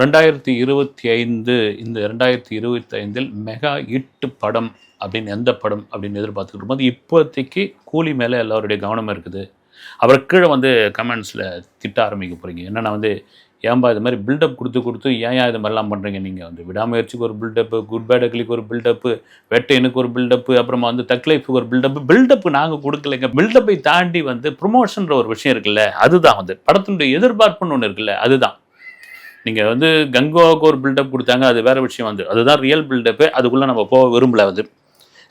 ரெண்டாயிரத்தி இருபத்தி ஐந்து இந்த ரெண்டாயிரத்தி இருபத்தி ஐந்தில் மெகா இட்டு படம் அப்படின்னு எந்த படம் அப்படின்னு எதிர்பார்த்துக்கிட்டு இருக்கும்போது இப்போதைக்கு கூலி மேலே எல்லோருடைய கவனம் இருக்குது. அப்புறம் கீழே வந்து கமெண்ட்ஸில் திட்ட ஆரம்பிக்க போகிறீங்க என்னென்னா வந்து ஏன்பா இது மாதிரி பில்டப் கொடுத்து கொடுத்து ஏன் ஏன் இது மாதிரிலாம் பண்ணுறீங்க நீங்கள் வந்து விடாமுயற்சிக்கு ஒரு பில்டப்பு குட் பேட் அக்லிக்கு ஒரு பில்டப்பு வெட்டையனுக்கு ஒரு பில்டப்பு அப்புறமா வந்து தக் லைஃபுக்கு ஒரு பில்டப்பு பில்டப்பு நாங்கள் கொடுக்கலைங்க. பில்டப்பை தாண்டி வந்து ப்ரொமோஷன்ற ஒரு விஷயம் இருக்குல்ல அதுதான் வந்து. படத்தினுடைய எதிர்பார்ப்புன்னு ஒன்று இருக்குல்ல அதுதான். நீங்கள் வந்து கங்கோவுக்கு ஒரு பில்டப் கொடுத்தாங்க அது வேற விஷயம் வந்து. அதுதான் ரியல் பில்டப்பு அதுக்குள்ளே நம்ம போக விரும்பல வந்து.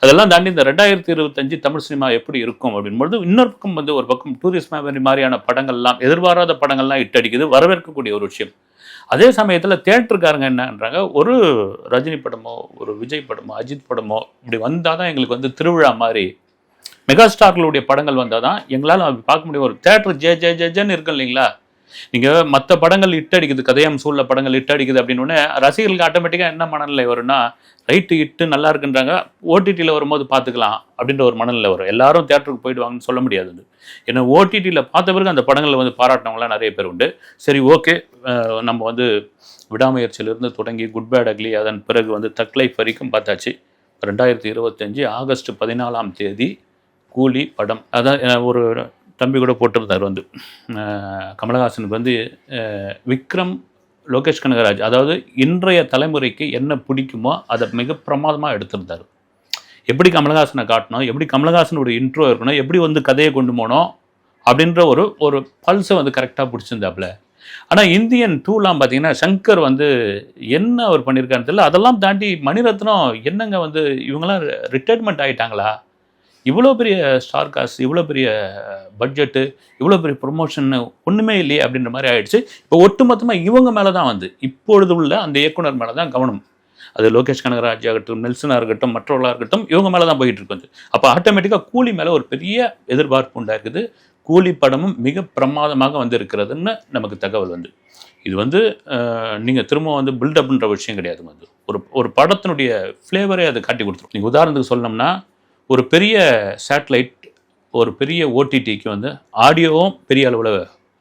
அதெல்லாம் தாண்டி இந்த ரெண்டாயிரத்தி இருபத்தஞ்சு தமிழ் சினிமா எப்படி இருக்கும் அப்படின்பொழுது இன்னொரு பக்கம் வந்து ஒரு பக்கம் டூரிஸ்ட் மேமரி மாதிரியான படங்கள்லாம் எதிர்பாராத படங்கள்லாம் இட்டடிக்குது வரவேற்கக்கூடிய ஒரு விஷயம். அதே சமயத்தில் தேட்டருக்காரங்க என்னன்றாங்க ஒரு ரஜினி படமோ ஒரு விஜய் படமோ அஜித் படமோ இப்படி வந்தால் தான் எங்களுக்கு வந்து திருவிழா மாதிரி மெகா ஸ்டார்களுடைய படங்கள் வந்தால் தான் எங்களால் அப்படி பார்க்க முடியும். ஒரு தேட்டர் ஜே ஜே ஜே ஜேன்னு இருக்கும் இல்லைங்களா? நீங்கள் மற்ற படங்கள் இட்டடிக்குது கதையம் சூழல படங்கள் இட்டடிக்குது அப்படின்னு உடனே ரசிகர்களுக்கு ஆட்டோமேட்டிக்காக என்ன மனநிலை வரும்னா ரைட்டு இட்டு நல்லா இருக்குன்றாங்க ஓடிடியில் வரும்போது பார்த்துக்கலாம் அப்படின்ற ஒரு மனநிலை வரும். எல்லாரும் தேட்டருக்கு போயிடுவாங்கன்னு சொல்ல முடியாது ஏன்னா ஓடிடியில் பார்த்த பிறகு அந்த படங்களை வந்து பாராட்டினவங்களாம் நிறைய பேர் உண்டு. சரி ஓகே நம்ம வந்து விடாமுயற்சியிலிருந்து தொடங்கி குட் பேட் அக்லி அதன் பிறகு வந்து தக் லைஃப் வரைக்கும் பார்த்தாச்சு. ரெண்டாயிரத்தி இருபத்தஞ்சி ஆகஸ்ட் பதினாலாம் தேதி கூலி படம். அதான் ஒரு தம்பி கூட போட்டிருந்தார் வந்து. கமலஹாசனுக்கு வந்து விக்ரம் லோகேஷ் கனகராஜ் அதாவது இன்றைய தலைமுறைக்கு என்ன பிடிக்குமோ அதை மிக பிரமாதமாக எடுத்திருந்தார். எப்படி கமலஹாசனை காட்டணும் எப்படி கமலஹாசனோட இன்ட்ரோ இருக்கணும் எப்படி வந்து கதையை கொண்டு போனோம் அப்படின்ற ஒரு ஒரு பல்ஸை வந்து கரெக்டாக பிடிச்சிருந்தாப்புல. ஆனால் இந்தியன் டூலாம் பார்த்தீங்கன்னா சங்கர் வந்து என்ன அவர் பண்ணியிருக்காருன்னு தெரியல. அதெல்லாம் தாண்டி மணிரத்னம் என்னங்க வந்து இவங்கெல்லாம் ரிட்டையர்மெண்ட் ஆகிட்டாங்களா இவ்வளோ பெரிய ஸ்டார் காஸ்ட் இவ்வளோ பெரிய பட்ஜெட்டு இவ்வளோ பெரிய ப்ரொமோஷன் ஒன்றுமே இல்லையே அப்படின்ற மாதிரி ஆயிடுச்சு. இப்போ ஒட்டுமொத்தமாக இவங்க மேலே தான் வந்து. இப்பொழுது உள்ள அந்த இயக்குனர் மேலே தான் கவனம். அது லோகேஷ் கனகராஜ் ஆகட்டும் நெல்சனாக இருக்கட்டும் மற்றவர்களாக இருக்கட்டும் இவங்க மேலே தான் போயிட்டு இருக்கு வந்து. அப்போ ஆட்டோமேட்டிக்காக கூலி மேலே ஒரு பெரிய எதிர்பார்ப்பு உண்டாக்குது. கூலி படமும் மிக பிரமாதமாக வந்திருக்கிறதுன்னு நமக்கு தகவல் வந்து. இது வந்து நீங்கள் திரும்ப வந்து பில்டப்ன்ற விஷயம் கிடையாது வந்து. ஒரு ஒரு படத்தினுடைய ஃப்ளேவரே அதை காட்டி கொடுத்துரும். நீங்கள் உதாரணத்துக்கு சொல்லணும்னா ஒரு பெரிய சேட்டலைட் ஒரு பெரிய ஓடிடிக்கு வந்து ஆடியோவும் பெரிய அளவில்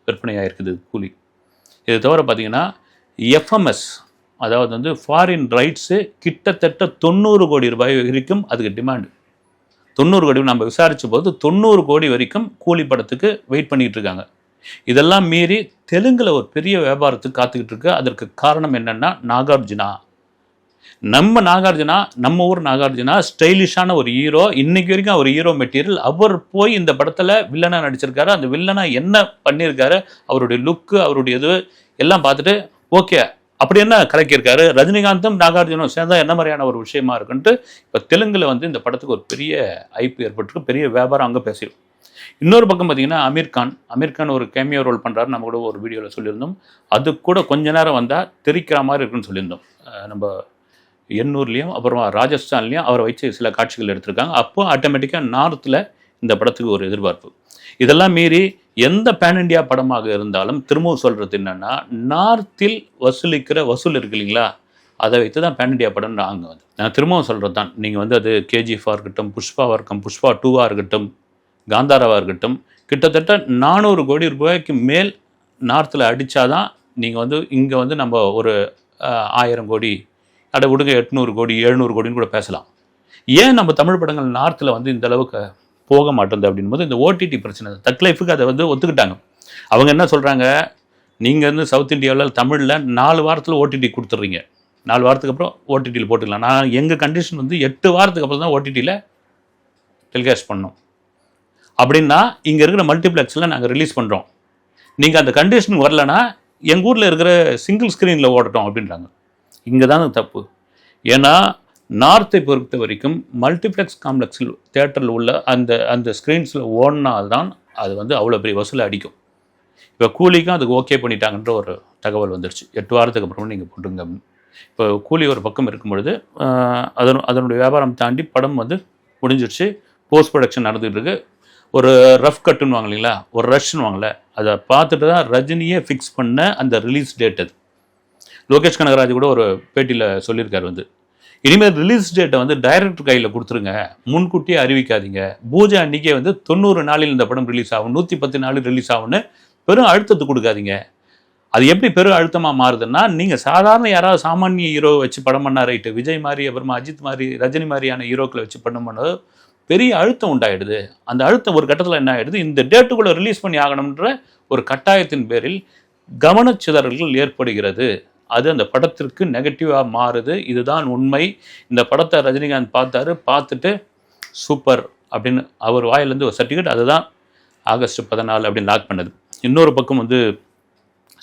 விற்பனையாக இருக்குது கூலி. இது தவிர பார்த்தீங்கன்னா எஃப்எம்எஸ் அதாவது வந்து ஃபாரின் ரைட்ஸு கிட்டத்தட்ட தொண்ணூறு கோடி ரூபாய் வரைக்கும் அதுக்கு டிமாண்டு தொண்ணூறு கோடி நம்ம விசாரித்த போது தொண்ணூறு கோடி வரைக்கும் கூலி படத்துக்கு வெயிட் பண்ணிட்டு இருக்காங்க. இதெல்லாம் மீறி தெலுங்கில் ஒரு பெரிய வியாபாரத்துக்கு காத்துக்கிட்டு இருக்கு. அதற்கு காரணம் என்னென்னா நாகார்ஜுனா. நம்ம நாகார்ஜுனா நம்ம ஊர் நாகார்ஜுனா ஸ்டைலிஷான ஒரு ஹீரோ இன்னைக்கு வரைக்கும் அவர் ஹீரோ மெட்டீரியல் அவர் போய் இந்த படத்தில் வில்லனா நடிச்சிருக்காரு. அந்த வில்லனா என்ன பண்ணியிருக்காரு அவருடைய லுக்கு அவருடைய இது எல்லாம் பார்த்துட்டு ஓகே. அப்படி என்ன கலக்கியிருக்காரு? ரஜினிகாந்தும் நாகார்ஜுனும் சேர்ந்தா என்ன மாதிரியான ஒரு விஷயமா இருக்குன்ட்டு இப்போ தெலுங்கில் வந்து இந்த படத்துக்கு ஒரு பெரிய ஐப்பு ஏற்பட்டிருக்கு. பெரிய வியாபாரம் அங்கே பேசிடும் இன்னொரு பக்கம் பார்த்தீங்கன்னா அமீர் கான். அமீர் கான் ஒரு கேமியோ ரோல் பண்ணுறாரு நம்ம கூட ஒரு வீடியோவில் சொல்லியிருந்தோம். அது கூட கொஞ்ச நேரம் வந்தால் தெரிக்கிற மாதிரி இருக்குன்னு சொல்லியிருந்தோம். நம்ம எண்ணூர்லேயும் அப்புறம் ராஜஸ்தான்லேயும் அவரை வச்சு சில காட்சிகள் எடுத்திருக்காங்க. அப்போ ஆட்டோமேட்டிக்காக நார்த்தில் இந்த படத்துக்கு ஒரு எதிர்பார்ப்பு. இதெல்லாம் மீறி எந்த பேன் இண்டியா படமாக இருந்தாலும் திரும்பவும் சொல்கிறது என்னென்னா நார்த்தில் வசூலிக்கிற வசூல் இருக்கு இல்லைங்களா? அதை வைத்து தான் பேன் இண்டியா படம் நாங்கள் வந்து நான் திரும்பவும் சொல்கிறது தான் நீங்கள் வந்து அது கேஜிஎஃபாக இருக்கட்டும் புஷ்பாவாக இருக்கட்டும் புஷ்பா டூவாக இருக்கட்டும் காந்தாராவாக இருக்கட்டும் கிட்டத்தட்ட நானூறு கோடி ரூபாய்க்கு மேல் நார்த்தில் அடித்தாதான் நீங்கள் வந்து இங்கே வந்து நம்ம ஒரு ஆயிரம் கோடி அட விடுங்க எட்நூறு கோடி எழுநூறு கோடின்னு கூட பேசலாம். ஏன் நம்ம தமிழ் படங்கள் நார்த்தில் வந்து இந்த அளவுக்கு போக மாட்டேங்குது அப்படின்போது இந்த ஓடிடி பிரச்சனை தக் லைஃபுக்கு அதை வந்து ஒத்துக்கிட்டாங்க. அவங்க என்ன சொல்கிறாங்க நீங்கள் வந்து சவுத் இந்தியாவில் தமிழில் நாலு வாரத்தில் ஓடிடி கொடுத்துட்றீங்க. நாலு வாரத்துக்கு அப்புறம் ஓடிடியில் போட்டுக்கலாம். நான் எங்கள் கண்டிஷன் வந்து எட்டு வாரத்துக்கு அப்புறம் தான் ஓடிடியில் டெலிகாஸ்ட் பண்ணோம். அப்படின்னா இங்கே இருக்கிற மல்டிப்ளெக்ஸில் நாங்கள் ரிலீஸ் பண்ணுறோம் நீங்கள் அந்த கண்டிஷன் வரலனா எங்கள் ஊரில் இருக்கிற சிங்கிள் ஸ்க்ரீனில் ஓடட்டும் அப்படின்றாங்க. இங்கே தான் தப்பு. ஏன்னா நார்த்தை பொறுத்த வரைக்கும் மல்டிப்ளெக்ஸ் காம்ப்ளெக்ஸில் தேட்டரில் உள்ள அந்த அந்த ஸ்க்ரீன்ஸில் ஓடினால்தான் அது வந்து அவ்வளோ பெரிய வசூல் அடிக்கும். இப்போ கூலிக்கும் அதுக்கு ஓகே பண்ணிட்டாங்கன்ற ஒரு தகவல் வந்துருச்சு. எட்டு வாரத்துக்கு அப்புறம் நீங்கள் போட்டுங்க இப்போ கூலி ஒரு பக்கம் இருக்கும் பொழுது அதன் அதனுடைய வியாபாரம் தாண்டி படம் வந்து முடிஞ்சிருச்சு. போஸ்ட் ப்ரொடக்ஷன் நடந்துகிட்டு இருக்கு. ஒரு ரஃப் கட்டுன்னு வாங்க இல்லைங்களா? ஒரு ரஷ்ன்னு வாங்கல. அதை பார்த்துட்டு தான் ரஜினியே ஃபிக்ஸ் பண்ண அந்த ரிலீஸ் டேட் அது. லோகேஷ் கனகராஜ் கூட ஒரு பேட்டியில் சொல்லியிருக்காரு வந்து. இனிமேல் ரிலீஸ் டேட்டை வந்து டைரக்டர் கையில் கொடுத்துருங்க. முன்கூட்டியே அறிவிக்காதீங்க. பூஜை அன்றைக்கே வந்து தொண்ணூறு நாளில் இந்த படம் ரிலீஸ் ஆகும். நூற்றி பத்து நாளில் ரிலீஸ் ஆகும்னு பெரும் அழுத்தத்தை கொடுக்காதீங்க. அது எப்படி பெரும் அழுத்தமாக மாறுதுன்னா நீங்கள் சாதாரண யாராவது சாமானிய ஹீரோ வச்சு படம் பண்ணா ரைட்டு விஜய் மாதிரி அப்புறமா அஜித் மாதிரி ரஜினி மாதிரியான ஹீரோக்களை வச்சு பண்ணும்போது பெரிய அழுத்தம் உண்டாயிடுது. அந்த அழுத்தம் ஒரு கட்டத்தில் என்ன ஆகிடுது இந்த டேட்டுக்குள்ளே ரிலீஸ் பண்ணி ஆகணுன்ற ஒரு கட்டாயத்தின் பேரில் கவனச்சிதறல்கள் ஏற்படுகிறது. அது அந்த படத்திற்கு நெகட்டிவாக மாறுது. இதுதான் உண்மை. இந்த படத்தை ரஜினிகாந்த் பார்த்தாரு. பார்த்துட்டு சூப்பர் அப்படின்னு அவர் வாயிலேருந்து ஒரு சர்டிஃபிகேட் அதுதான் ஆகஸ்ட் பதினாலு அப்படின்னு லாக் பண்ணது. இன்னொரு பக்கம் வந்து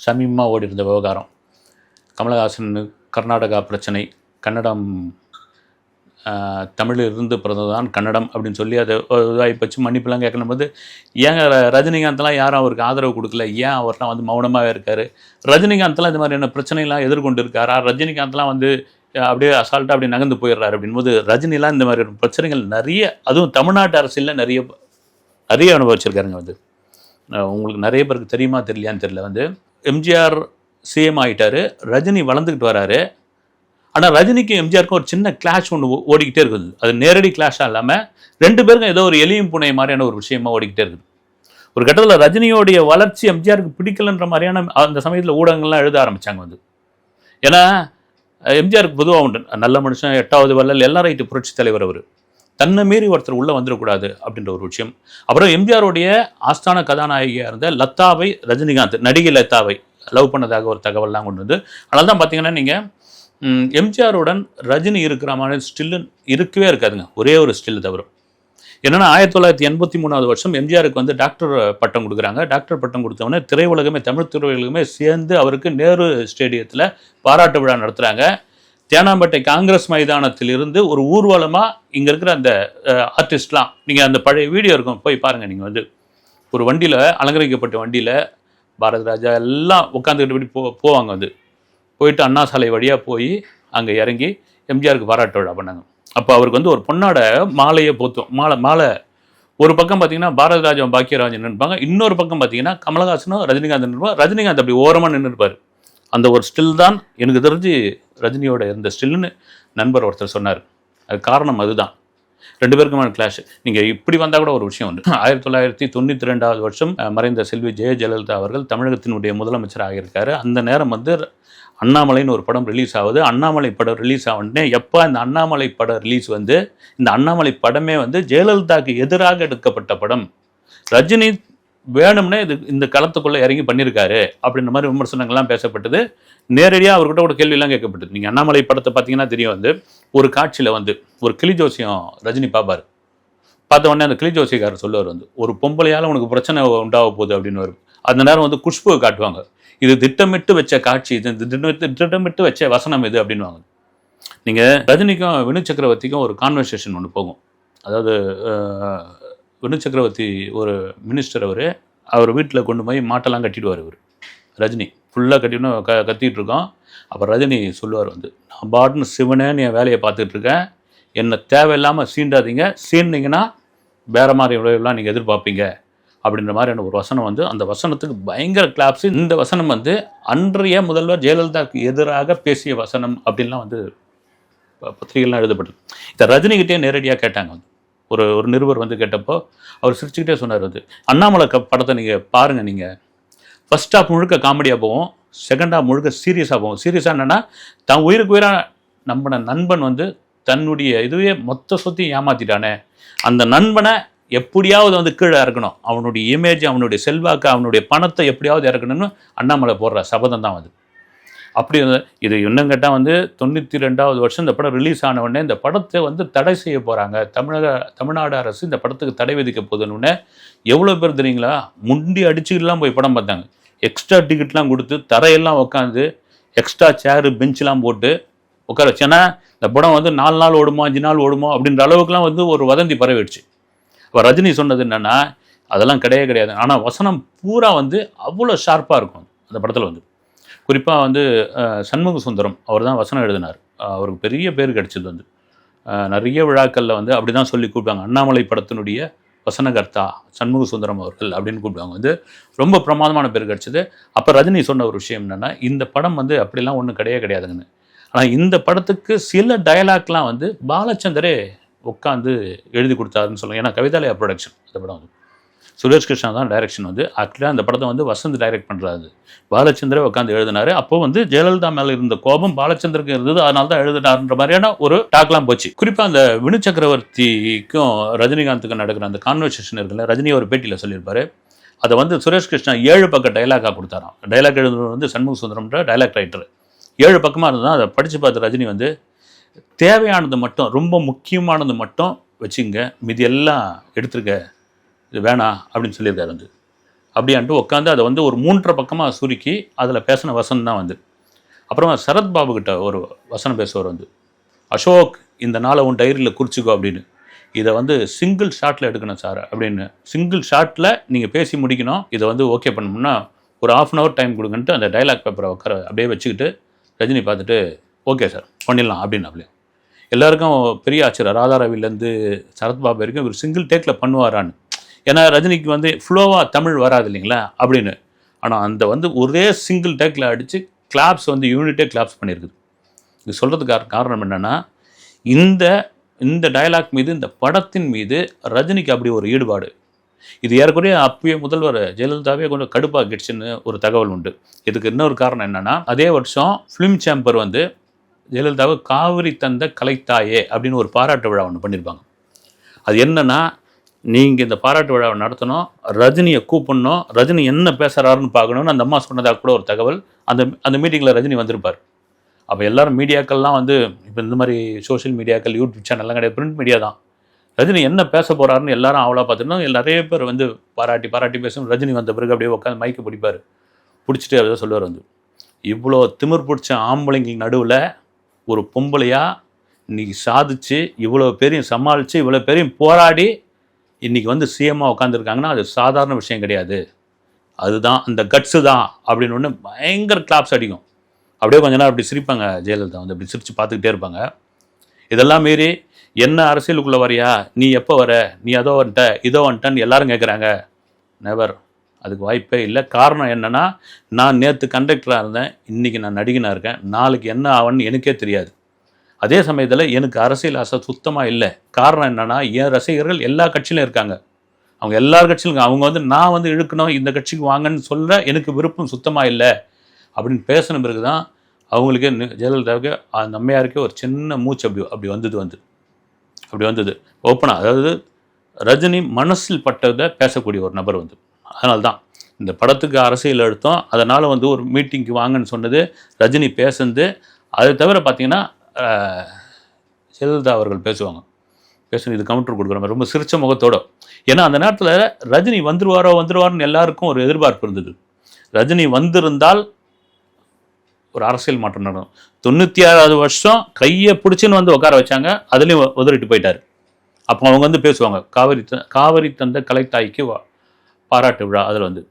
சமீபமாக ஓடி இருந்த விவகாரம். கமலஹாசன் கர்நாடகா பிரச்சனை கன்னடம் தமிழில் இருந்து பிறந்ததான் கன்னடம் அப்படின்னு சொல்லி அதை இதாகி போச்சு. மன்னிப்புலாம் கேட்கணும் போது ஏங்க ரஜினிகாந்த்லாம் யாரும் அவருக்கு ஆதரவு கொடுக்கல? ஏன் அவர்லாம் வந்து மௌனமாகவே இருக்கார்? ரஜினிகாந்த்லாம் இந்த மாதிரியான பிரச்சனைலாம் எதிர்கொண்டு இருக்காரா ரஜினிகாந்த்லாம் வந்து அப்படியே அசால்ட்டாக அப்படி நகர்ந்து போயிடுறாரு அப்படின்போது ரஜினிலாம் இந்த மாதிரி பிரச்சனைகள் நிறைய அதுவும் தமிழ்நாட்டு அரசியலில் நிறைய நிறைய அனுபவிச்சிருக்காருங்க வந்து. உங்களுக்கு நிறைய பேருக்கு தெரியுமா தெரியலையான்னு தெரியல வந்து. எம்ஜிஆர் சிஎம் ஆயிட்டாரு. ரஜினி வளர்ந்துக்கிட்டு வராரு. ஆனால் ரஜினிக்கும் எம்ஜிஆருக்கும் ஒரு சின்ன கிளாஷ் ஒன்று ஓடிக்கிட்டே இருக்குது. அது நேரடி கிளாஷாக இல்லாமல் ரெண்டு பேருக்கும் ஏதோ ஒரு எளியும் புனை மாதிரியான ஒரு விஷயமா ஓடிக்கிட்டே இருக்குது. ஒரு கட்டத்தில் ரஜினியோடைய வளர்ச்சி எம்ஜிஆருக்கு பிடிக்கலன்ற மாதிரியான அந்த சமயத்தில் ஊடகங்கள்லாம் எழுத ஆரம்பிச்சாங்க வந்து. ஏன்னா எம்ஜிஆருக்கு பொதுவாக உண்டு. நல்ல மனுஷன் எட்டாவது வள்ளல் எல்லாம் ரைட்டு புரட்சி தலைவர் அவர். தன்னை மீறி ஒருத்தர் உள்ளே வந்துடக்கூடாது அப்படின்ற ஒரு விஷயம். அப்புறம் எம்ஜிஆருடைய ஆஸ்தான கதாநாயகியாக இருந்த லத்தாவை ரஜினிகாந்த் நடிகை லத்தாவை லவ் பண்ணதாக ஒரு தகவல்லாம் கொண்டு வந்து அதனால தான் பார்த்தீங்கன்னா நீங்கள் எம்ஜிஆருடன் ரஜினி இருக்கிற மாதிரி ஸ்டில்லு இருக்கவே இருக்காதுங்க. ஒரே ஒரு ஸ்டில் தவிர. என்னென்னா ஆயிரத்தி தொள்ளாயிரத்தி எண்பத்தி மூணாவது வருஷம் எம்ஜிஆருக்கு வந்து டாக்டர் பட்டம் கொடுக்குறாங்க. டாக்டர் பட்டம் கொடுத்தவொடனே திரையுலகமே தமிழ் திரையுலகமே சேர்ந்து அவருக்கு நேரு ஸ்டேடியத்தில் பாராட்டு விழா நடத்துகிறாங்க தேனாம்பேட்டை காங்கிரஸ் மைதானத்தில் இருந்து ஒரு ஊர்வலமாக இங்கே இருக்கிற அந்த ஆர்டிஸ்ட்லாம் நீங்கள் அந்த பழைய வீடியோ இருக்கும் போய் பாருங்கள் நீங்கள் வந்து. ஒரு வண்டியில் அலங்கரிக்கப்பட்ட வண்டியில் பாரத ராஜா எல்லாம் உட்காந்துக்கிட்டு இப்படி போ போவாங்க வந்து போயிட்டு அண்ணா சாலை வழியாக போய் அங்கே இறங்கி எம்ஜிஆருக்கு பாராட்டு விழா பண்ணாங்க. அப்போ அவருக்கு வந்து ஒரு பொண்ணோட மாலையை போத்தும். மாலை மாலை. ஒரு பக்கம் பார்த்தீங்கன்னா பாரத பாக்கியராஜன் நின்றுப்பாங்க இன்னொரு பக்கம் பார்த்தீங்கன்னா கமலஹாசனும் ரஜினிகாந்த் நின்றுப்பாங்க ரஜினிகாந்த் அப்படி ஓரமாக நின்றுப்பார் அந்த ஒரு ஸ்டில் தான் எனக்கு தெரிஞ்சு ரஜினியோட இருந்த ஸ்டில்னு நண்பர் ஒருத்தர் சொன்னார். அது காரணம் அதுதான். ரெண்டு பேருக்குமான கிளாஷ் நீங்கள் இப்படி வந்தால் கூட ஒரு விஷயம் உண்டு. ஆயிரத்தி தொள்ளாயிரத்தி தொண்ணூற்றி ரெண்டாவது வருஷம் மறைந்த செல்வி ஜெய ஜெயலலிதா அவர்கள் தமிழகத்தினுடைய முதலமைச்சர் ஆகியிருக்காரு. அந்த நேரம் வந்து அண்ணாமலைன்னு ஒரு படம் ரிலீஸ் ஆகுது. அண்ணாமலை படம் ரிலீஸ் ஆகணுன்னே எப்போ இந்த அண்ணாமலை படம் ரிலீஸ் வந்து இந்த அண்ணாமலை படமே வந்து ஜெயலலிதாவுக்கு எதிராக எடுக்கப்பட்ட படம். ரஜினி வேணும்னே இது இந்த களத்துக்குள்ளே இறங்கி பண்ணியிருக்காரு அப்படின்ற மாதிரி விமர்சனங்கள்லாம் பேசப்பட்டது. நேரடியாக அவர்கிட்ட கூட கேள்வியெல்லாம் கேட்கப்பட்டது. நீங்கள் அண்ணாமலை படத்தை பார்த்தீங்கன்னா தெரியும் வந்து ஒரு காட்சியில் வந்து ஒரு கிளி ஜோசியம் ரஜினி பார்ப்பார் பார்த்த உடனே அந்த கிளி ஜோசியக்காரர் சொல்லுவார் வந்து ஒரு பொம்பளையால் உனக்கு பிரச்சனை உண்டாக போகுது அப்படின்னு வரும் அந்த நேரம் வந்து குஷ்புவை காட்டுவாங்க. இது திட்டமிட்டு வச்ச காட்சி இது திட்டமிட்டு திட்டமிட்டு வச்ச வசனம் இது அப்படின்வாங்க நீங்கள் ரஜினிக்கும் வினு சக்கரவர்த்திக்கும் ஒரு கான்வர்சேஷன் ஒன்று போகும். அதாவது வினு சக்கரவர்த்தி ஒரு மினிஸ்டர் அவர் அவர் வீட்டில் கொண்டு போய் மாட்டெல்லாம் கட்டிடுவார் இவர் ரஜினி. ஃபுல்லாக கட்டிட்டு க கத்திக்கிட்டு இருக்கோம் அப்போ ரஜினி சொல்லுவார் வந்து நான் பாட்டுன்னு சிவனேன்னு என் வேலையை பார்த்துட்டு இருக்கேன் என்னை தேவையில்லாமல் சீண்டாதீங்க. சீண்டிங்கன்னா வேறு மாதிரி விளைவுலாம் நீங்கள் எதிர்பார்ப்பீங்க. அப்படின்ற மாதிரியான ஒரு வசனம் வந்து அந்த வசனத்துக்கு பயங்கர கிளாப்ஸ் இந்த வசனம் வந்து அன்றைய முதல்வர் ஜெயலலிதாவுக்கு எதிராக பேசிய வசனம் அப்படின்லாம் வந்து பத்திரிகைலாம் எழுதப்பட்டது. இதை ரஜினிகிட்டே நேரடியாக கேட்டாங்க வந்து. ஒரு ஒரு நிருபர் வந்து கேட்டப்போ அவர் சிரிச்சுக்கிட்டே சொன்னார் வந்து அண்ணாமலை க படத்தை நீங்கள் பாருங்கள் நீங்கள் ஃபர்ஸ்ட் ஹாஃப் முழுக்க காமெடியாக போகும் செகண்ட் ஹாஃப் முழுக்க சீரியஸாக போகும் சீரியஸாக என்னென்னா தன் உயிருக்கு உயிராக நம்பின நண்பன் வந்து தன்னுடைய இதுவே மொத்த சொத்தையும் ஏமாத்திட்டானே. அந்த நண்பனை எப்படியாவது வந்து கீழே இறக்கணும். அவனுடைய இமேஜ் அவனுடைய செல்வாக்கு அவனுடைய பணத்தை எப்படியாவது இறக்கணும்னு அண்ணாமலை போடுற சபதம் தான் அது. அப்படி இது இன்னும் கேட்டால் வந்து தொண்ணூற்றி ரெண்டாவது வருஷம் இந்த படம் ரிலீஸ் ஆன உடனே இந்த படத்தை வந்து தடை செய்ய போகிறாங்க தமிழக தமிழ்நாடு அரசு இந்த படத்துக்கு தடை விதிக்க போதுன்னு எவ்வளோ பேர் தெரியுங்களா? முண்டி அடிச்சுக்கிட்டுலாம் போய் படம் பார்த்தாங்க. எக்ஸ்ட்ரா டிக்கெட்லாம் கொடுத்து தரையெல்லாம் உட்காந்து எக்ஸ்ட்ரா சேரு பெஞ்செலாம் போட்டு உட்கார வச்சு. ஏன்னா இந்த படம் வந்து நாலு நாள் ஓடுமோ அஞ்சு நாள் ஓடுமோ அப்படின்ற அளவுக்குலாம் வந்து ஒரு வதந்தி பரவிடுச்சு. இப்போ ரஜினி சொன்னது என்னென்னா அதெல்லாம் கிடையவே கிடையாது. ஆனால் வசனம் பூரா வந்து அவ்வளோ ஷார்ப்பாக இருக்கும் அந்த படத்தில் வந்து. குறிப்பாக வந்து சண்முக சுந்தரம் அவர் தான் வசனம் எழுதினார். அவருக்கு பெரிய பேர் கிடைச்சது வந்து. நிறைய விழாக்களில் வந்து அப்படி தான் சொல்லி கூப்பிடுவாங்க. அண்ணாமலை படத்தினுடைய வசனகர்த்தா சண்முக சுந்தரம் அவர்கள் அப்படின்னு கூப்பிடுவாங்க. வந்து ரொம்ப பிரமாதமான பேர் கிடைச்சது. அப்போ ரஜினி சொன்ன ஒரு விஷயம் என்னென்னா இந்த படம் வந்து அப்படிலாம் ஒன்றும் கிடையவே கிடையாதுங்கன்னு. ஆனால் இந்த படத்துக்கு சில டயலாக்லாம் வந்து பாலச்சந்தரே உட்காந்து எழுதி கொடுத்தாருன்னு சொல்லுவாங்க. ஏன்னா கவிதாலயா ப்ரொடக்ஷன் அந்த படம் வந்து. சுரேஷ் கிருஷ்ணா தான் டைரக்ஷன் வந்து. ஆக்சுவலாக அந்த படத்தை வந்து வசந்த் டைரக்ட் பண்ணுறாரு பாலச்சந்திர உட்காந்து எழுதினாரு. அப்போ வந்து ஜெயலலிதா மேலே இருந்த கோபம் பாலச்சந்திரக்கு இருந்தது. அதனால தான் எழுதினாருன்ற மாதிரியான ஒரு டாக்லாம் போச்சு. குறிப்பாக அந்த வினு சக்கரவர்த்திக்கும் ரஜினிகாந்துக்கும் நடக்கிற அந்த கான்வர்சேஷன் இருக்குல்ல ரஜினி ஒரு பேட்டியில் சொல்லியிருப்பாரு. அதை வந்து சுரேஷ் கிருஷ்ணா ஏழு பக்க டைலாக்காக கொடுத்தாராம். டைலாக் எழுதுனவர் வந்து சண்முக சுந்தரம்ன்ற டைலாக் ரைட்டர் ஏழு பக்கமாக இருந்தால் அதை படித்து பார்த்த ரஜினி வந்து தேவையானது மட்டும் ரொம்ப முக்கியமானது மட்டும் வச்சுங்க. மீதி எல்லாம் எடுத்துருக்க. இது வேணாம் அப்படின்னு சொல்லியிருக்காரு வந்து. அப்படியான்ட்டு உட்காந்து அதை வந்து ஒரு மூன்றரை பக்கமாக சுருக்கி அதில் பேசின வசனம் தான் வந்து. அப்புறமா சரத்பாபு கிட்ட ஒரு வசனம் பேசுவார் வந்து. அசோக் இந்த நாளை உன் டைரியில் குறிச்சிக்கோ அப்படின்னு. இதை வந்து சிங்கிள் ஷாட்டில் எடுக்கணும் சார் அப்படின்னு. சிங்கிள் ஷாட்டில் நீங்கள் பேசி முடிக்கணும். இதை வந்து ஓகே பண்ணணும்னா ஒரு ஆஃப் அன் ஹவர் டைம் கொடுங்கன்ட்டு அந்த டைலாக் பேப்பரை உட்கார அப்படியே வச்சுக்கிட்டு ரஜினி பார்த்துட்டு ஓகே சார் பண்ணிடலாம் அப்படின்னு அப்படியே எல்லாருக்கும் பெரிய ஆச்சரியம். ராதாரவிலேருந்து சரத்பாபு வரைக்கும் இவர் சிங்கிள் டேக்கில் பண்ணுவாரான்னு. ஏன்னா ரஜினிக்கு வந்து ஃப்ளோவாக தமிழ் வராது இல்லைங்களா? அப்படின்னு. ஆனால் அந்த வந்து ஒரே சிங்கிள் டேக்கில் அடித்து கிளாப்ஸ் வந்து யூனிட்டே கிளாப்ஸ் பண்ணியிருக்குது இது சொல்கிறதுக்கு காரணம் என்னென்னா இந்த இந்த டயலாக் மீது இந்த படத்தின் மீது ரஜினிக்கு அப்படி ஒரு ஈடுபாடு. இது ஏறக்குறைய அப்பயே முதல்வர் ஜெயலலிதாவே கொஞ்சம் கடுப்பாக கிடுச்சுன்னு ஒரு தகவல் உண்டு. இதுக்கு இன்னொரு காரணம் என்னென்னா அதே வருஷம் ஃபிலிம் சேம்பர் வந்து ஜெயலலிதாவை காவிரி தந்த கலைத்தாயே அப்படின்னு ஒரு பாராட்டு விழா ஒன்று பண்ணியிருப்பாங்க அது என்னென்னா நீங்கள் இந்த பாராட்டு விழாவை நடத்தணும் ரஜினியை கூப்பிடணும் ரஜினி என்ன பேசுகிறாருன்னு பார்க்கணும்னு அந்த அம்மா சொன்னதாக கூட ஒரு தகவல். அந்த அந்த மீட்டிங்கில் ரஜினி வந்திருப்பார். அப்போ எல்லோரும் மீடியாக்கள்லாம் வந்து இப்போ இந்த மாதிரி சோஷியல் மீடியாக்கள் யூடியூப் சேனல்லாம் கிடையாது பிரிண்ட் மீடியா தான். ரஜினி என்ன பேச போகிறாருன்னு எல்லாரும் அவளாக பார்த்துருந்தோம் நிறைய பேர் வந்து பாராட்டி பாராட்டி பேசும். ரஜினி வந்த பிறகு அப்படியே உட்காந்து மைக்கு பிடிப்பார். பிடிச்சிட்டு அதை சொல்லுவார் வந்து இவ்வளோ திமிர் பிடிச்ச ஆம்பளைங்க நடுவில் ஒரு பொம்பளையாக இன்னைக்கு சாதிச்சு இவ்வளோ பேரையும் சமாளித்து இவ்வளோ பேரையும் போராடி இன்றைக்கி வந்து சிஎம்மாக உட்காந்துருக்காங்கன்னா அது சாதாரண விஷயம் கிடையாது. அதுதான் அந்த கட்ஸு தான் அப்படின்னு ஒன்று பயங்கர கிளாப்ஸ் அடிக்கும். அப்படியே கொஞ்ச நேரம் அப்படி சிரிப்பாங்க ஜெயலலிதா வந்து அப்படி சிரித்து பார்த்துக்கிட்டே இருப்பாங்க. இதெல்லாம் மீறி என்ன அரசியலுக்குள்ளே வரியா? நீ எப்போ வர? நீ அதோ வந்துட்ட இதோ வந்துட்டன்னு எல்லாரும் கேட்குறாங்க நெவர் அதுக்கு வாய்ப்பே இல்லை. காரணம் என்னென்னா நான் நேற்று கண்டக்டராக இருந்தேன். இன்றைக்கி நான் நடிகனாக இருக்கேன். நாளைக்கு என்ன ஆவன்னு எனக்கே தெரியாது. அதே சமயத்தில் எனக்கு அரசியல் ஆசை சுத்தமாக இல்லை. காரணம் என்னென்னா என் ரசிகர்கள் எல்லா கட்சியிலும் இருக்காங்க. அவங்க எல்லா கட்சியிலும் அவங்க வந்து நான் வந்து இழுக்கணும் இந்த கட்சிக்கு வாங்கன்னு சொல்ல எனக்கு விருப்பம் சுத்தமாக இல்லை. அப்படின்னு பேசின பிறகு தான் அவங்களுக்கே ஜெயலலிதாவுக்கு அந்த அம்மையாருக்கே ஒரு சின்ன மூச்சு அப்படி அப்படி வந்தது வந்து. அப்படி வந்தது. ஓப்பனாக அதாவது ரஜினி மனசில் பட்டதை பேசக்கூடிய ஒரு நபர் வந்து. அதனால தான் இந்த படத்துக்கு அரசியல் அழுத்தம் அதனால் வந்து ஒரு மீட்டிங்க்கு வாங்கன்னு சொன்னது ரஜினி பேசுனது. அதை தவிர பார்த்தீங்கன்னா ஜெயலலிதா அவர்கள் பேசுவாங்க. பேசணும் இது கவுண்டர் கொடுக்குற மாதிரி ரொம்ப சிரிச்ச முகத்தோட. ஏன்னா அந்த நேரத்தில் ரஜினி வந்துருவாரோ வந்துருவாரோன்னு எல்லாருக்கும் ஒரு எதிர்பார்ப்பு இருந்தது. ரஜினி வந்திருந்தால் ஒரு அரசியல் மாற்றம் நடக்கும். தொண்ணூற்றி ஆறாவது வருஷம் கையை பிடிச்சின்னு வந்து உட்கார வச்சாங்க அதுலேயும் உதறிட்டு போயிட்டார். அப்போ அவங்க வந்து பேசுவாங்க காவிரி த காவிரி தந்த கலைத்தாய்க்கு பாராட்டு விழா அதில் வந்து.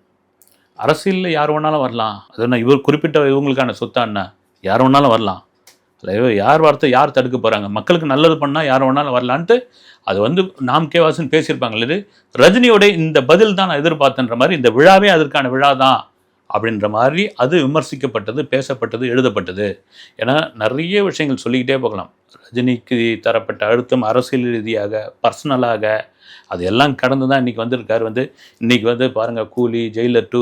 அரசியலில் யார் வேணாலும் வரலாம். அது என்ன இவர் குறிப்பிட்ட இவங்களுக்கான சொத்தான்னா யார் வேணாலும் வரலாம். யார் வார்த்தை யார் தடுக்க போகிறாங்க மக்களுக்கு நல்லது பண்ணால் யார் வேணாலும் வரலான்ட்டு அது வந்து நாம் கேவாசன் பேசியிருப்பாங்க இல்லது ரஜினியோட இந்த பதில் தான் நான் எதிர்பார்த்தன்ற மாதிரி இந்த விழாவே அதற்கான விழா தான் அப்படின்ற மாதிரி அது விமர்சிக்கப்பட்டது பேசப்பட்டது எழுதப்பட்டது. ஏன்னா நிறைய விஷயங்கள் சொல்லிக்கிட்டே போகலாம். ரஜினிக்கு தரப்பட்ட அழுத்தம் அரசியல் ரீதியாக பர்சனலாக அது எல்லாம் கடந்து தான் இன்றைக்கி வந்திருக்காரு வந்து. இன்றைக்கி வந்து பாருங்கள் கூலி ஜெயிலர் டூ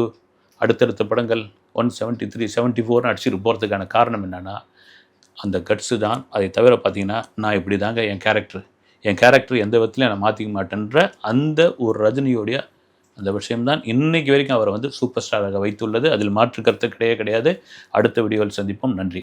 அடுத்தடுத்த படங்கள் ஒன் செவன்ட்டி த்ரீ செவன்ட்டி ஃபோர்னு அடிச்சுட்டு போகிறதுக்கான காரணம் என்னென்னா அந்த கட்ஸு தான். அதை தவிர பார்த்தீங்கன்னா நான் இப்படி தாங்க என் கேரக்டர் என் கேரக்டர் எந்த விதத்துலையும் நான் மாற்றிக்க மாட்டேன்ற அந்த ஒரு ரஜினியோடைய அந்த விஷயம்தான். இன்னைக்கு வரைக்கும் அவரை வந்து சூப்பர் ஸ்டாராக வைத்துள்ளது. அதில் மாற்று கருத்து கிடையவே கிடையாது. அடுத்த வீடியோவில் சந்திப்போம். நன்றி.